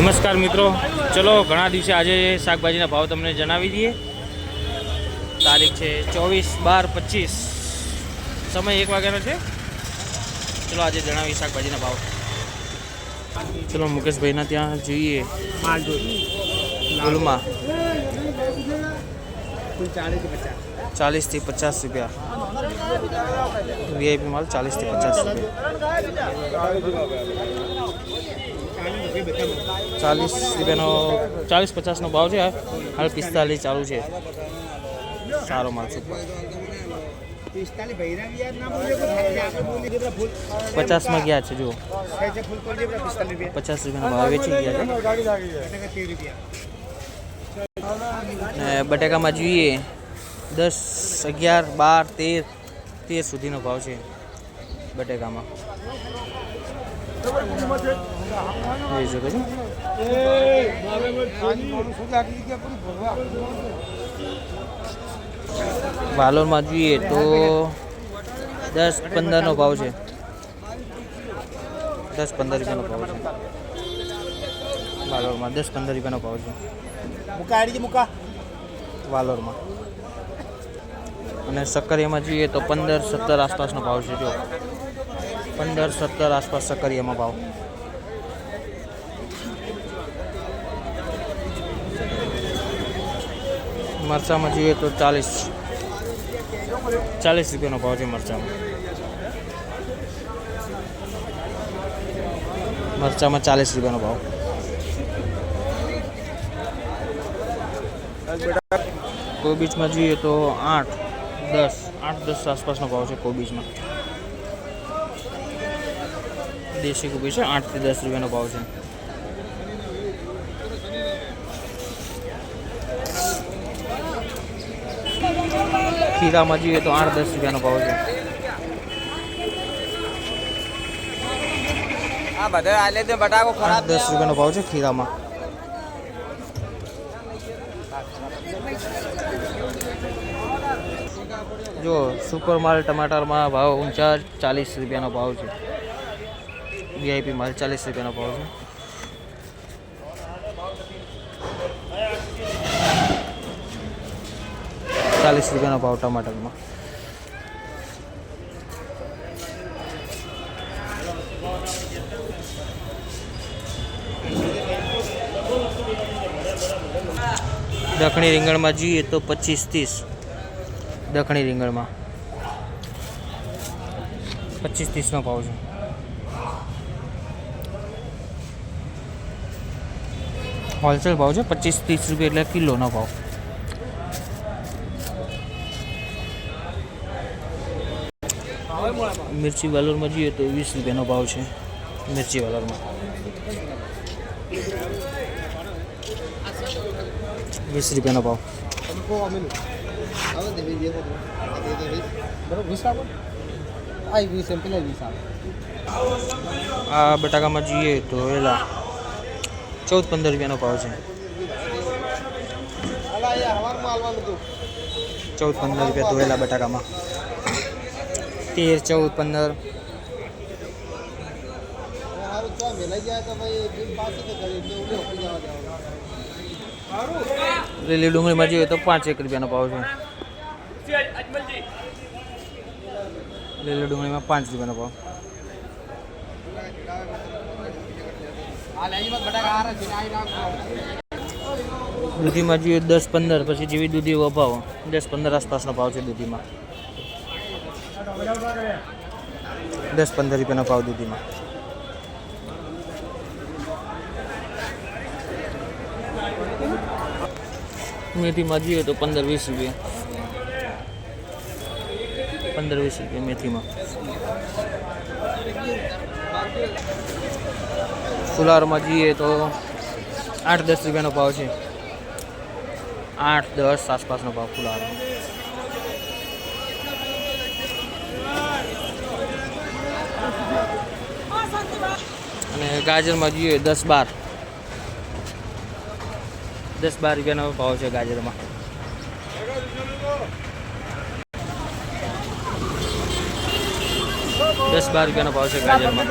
નમસ્કાર મિત્રો. ચલો ઘણા દિવસે આજે શાકભાજીના ભાવ તમને જણાવી દઈએ. તારીખ છે ચોવીસ બાર પચીસ. સમય એક વાગ્યાનો છે. ચલો આજે જણાવીએ શાકભાજીના ભાવ. ચલો મુકેશભાઈના ત્યાં જોઈએ. ફૂલમાં ચાલીસથી પચાસ. રૂપિયા. વીઆઈપી માલ ચાલીસથી પચાસ રૂપિયા. ચાલીસ રૂપિયાનો, ચાલીસ પચાસનો ભાવ છે હાલ પિસ્તાલીસ ચાલુ છે. સારો માલ છે. પચાસમાં ગયા છે, જુઓ. પચાસ રૂપિયાનો ભાવ વેચી ગયા છે. બટાકામાં જોઈએ, દસ, અગિયાર, બાર, તેર તેર સુધીનો ભાવ છે. બટાકામાં. જોઈ શકો છો વાલોરમાં જોઈએ તો દસ પંદરનો ભાવ છે. દસ પંદર રૂપિયાનો ભાવ છે. વાલોરમાં દસ પંદર રૂપિયાનો ભાવ છે. મુકા આડી મુકા. વાલોરમાં. અને સક્કરિયામાં જોઈએ તો પંદર સત્તર આસપાસનો ભાવ છે જો. પંદર, સત્તર આસપાસ સક્કરિયામાં ભાવ. મરચામાં જોઈએ તો ચાલીસ. ચાલીસ રૂપિયાનો ભાવ છે મરચામાં. મરચામાં ચાલીસ રૂપિયાનો ભાવ. કોબીજમાં જોઈએ તો આઠ, દસ આઠ, દસ આસપાસનો ભાવ છે કોબીજમાં. દેશી કોબીજ છે આઠથી દસ રૂપિયાનો ભાવ છે. ખીરામાં જઈએ તો આઠ દસ રૂપિયાનો ભાવ છે. આઠ ખરાબ દસ રૂપિયાનો ભાવ છે ખીરામાં. જો સુપર માલ ટમાટરમાં ભાવ ઊંચા ચાલીસ રૂપિયાનો ભાવ છે. વીઆઈપી માલ ચાલીસ રૂપિયાનો ભાવ છે. ચાલીસ રૂપિયાનો ભાવ ટમાટરમાં. દખણી રીંગણમાં જોઈએ તો પચીસ ત્રીસ. દખણી રીંગણમાં. પચીસ ત્રીસનો ભાવ છે. હોલસેલ ભાવ છે પચીસ ત્રીસ રૂપિયા એટલે કિલોનો ભાવ. મિર્ચી વાલોરમાં જઈએ તો વીસ રૂપિયાનો ભાવ છે. મિર્ચી વાલોરમાં. વીસ રૂપિયાનો ભાવ. આ બટાકામાં જઈએ તો એલા. ચૌદ પંદર રૂપિયાનો ભાવ છે. ચૌદ પંદર રૂપિયા ધોયેલા બટાકામાં. તેર, ચૌદ, પંદર. લીલી ડુંગળીમાં જોઈએ તો પાંચ એક રૂપિયાનો ભાવ છે. લીલી ડુંગળીમાં પાંચ રૂપિયાનો ભાવ. દૂધીમાં જોઈએ દસ પંદર, પછી જેવી દૂધી ભાવ દસ પંદર આસપાસનો ભાવ છે દૂધીમાં. દસ પંદર રૂપિયાનો ભાવ દૂધીમાં. મેથીમાં જોઈએ તો પંદર વીસ રૂપિયા. પંદર વીસ રૂપિયા મેથીમાં. ફુલારમાં જઈએ તો આઠ દસ રૂપિયાનો ભાવ છે. આઠ દસ આસપાસનો ભાવ ફુલાર. અને ગાજરમાં જોઈએ દસ બાર. દસ બાર રૂપિયાનો ભાવ છે ગાજરમાં. દસ બાર રૂપિયાનો ભાવ છે ગાજરમાં.